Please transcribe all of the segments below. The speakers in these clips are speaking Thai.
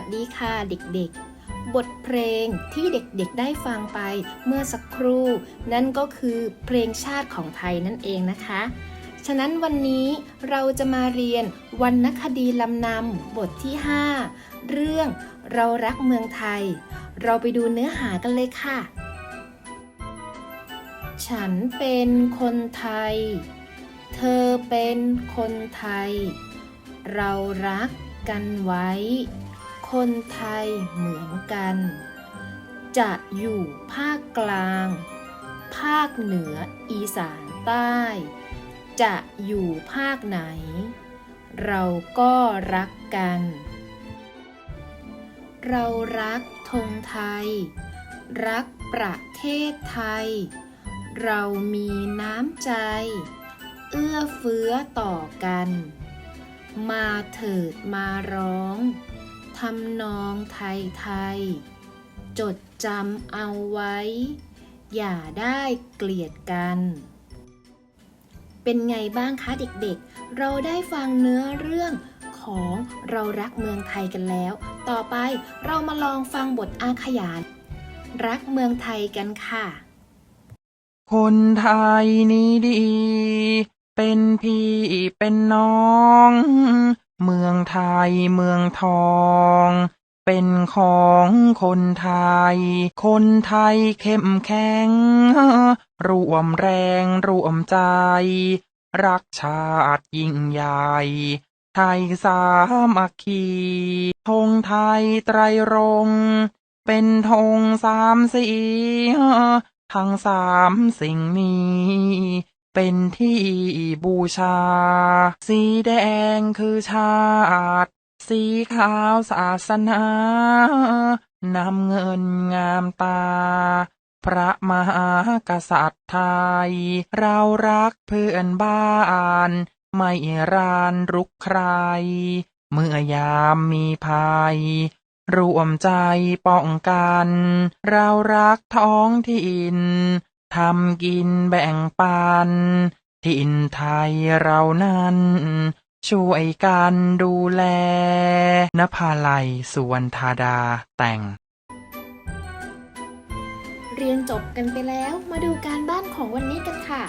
วัสดีค่ะเด็กๆ บทเพลงที่เด็กๆได้ฟังไปเมื่อสักครู่ นั่นก็คือเพลงชาติของไทยนั่นเองนะคะ ฉะนั้นวันนี้เราจะมาเรียนวรรณคดีลำนำบทที่ 5 เรื่องเรารักเมืองไทย เราไปดูเนื้อหากันเลยค่ะ ฉันเป็นคนไทย เธอเป็นคนไทย เรารักกันไว้ คนไทยเหมือนกัน จะอยู่ภาคกลาง ภาคเหนืออีสานใต้ จะอยู่ภาคไหน เราก็รักกัน เรารักธงไทย รักประเทศไทย เรามีน้ำใจ เอื้อเฟื้อต่อกัน มาเถิดมาร้อง ทำนองไทยไทยจดจำเอาไว้ อย่าได้เกลียดกัน เป็นไงบ้างคะเด็กๆ เราได้ฟังเนื้อเรื่องของเรารักเมืองไทยกันแล้ว ต่อไปเรามาลองฟังบทอาขยาน รักเมืองไทยกันค่ะ คนไทยนี้ดี เป็นพี่เป็นน้อง เมืองไทยเมืองทอง เป็นของคนไทย คนไทยเข้มแข็งรวมแรงรวมใจ รักชาติยิ่งใหญ่ ไทยสามัคคีธงไทยไตรรงเป็นธงสามสี ทั้งสามสิ่งนี้ เป็นที่บูชา สีแดงคือชาติ สีขาวศาสนานำเงินงามตา พระมหากษัตริย์ไทย เรารักเพื่อนบ้าน ไม่รานรุกใคร เมื่อยามมีภัยรวมใจป้องกัน เรารักท้องถิ่น ทำกินแบ่งปันถิ่นไทยเรานั้น ช่วยกันดูแลนภาลัยสุวรรณธาดาแต่ง เรียนจบกันไปแล้วมาดูการบ้านของวันนี้กันค่ะ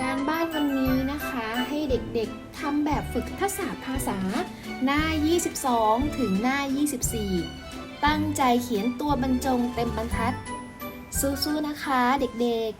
การบ้านวันนี้นะคะให้เด็กๆทำแบบฝึกทักษะภาษา หน้า 22 ถึงหน้า 24 ตั้งใจเขียนตัวบรรจงเต็มบรรทัด สู้ๆนะคะเด็กๆ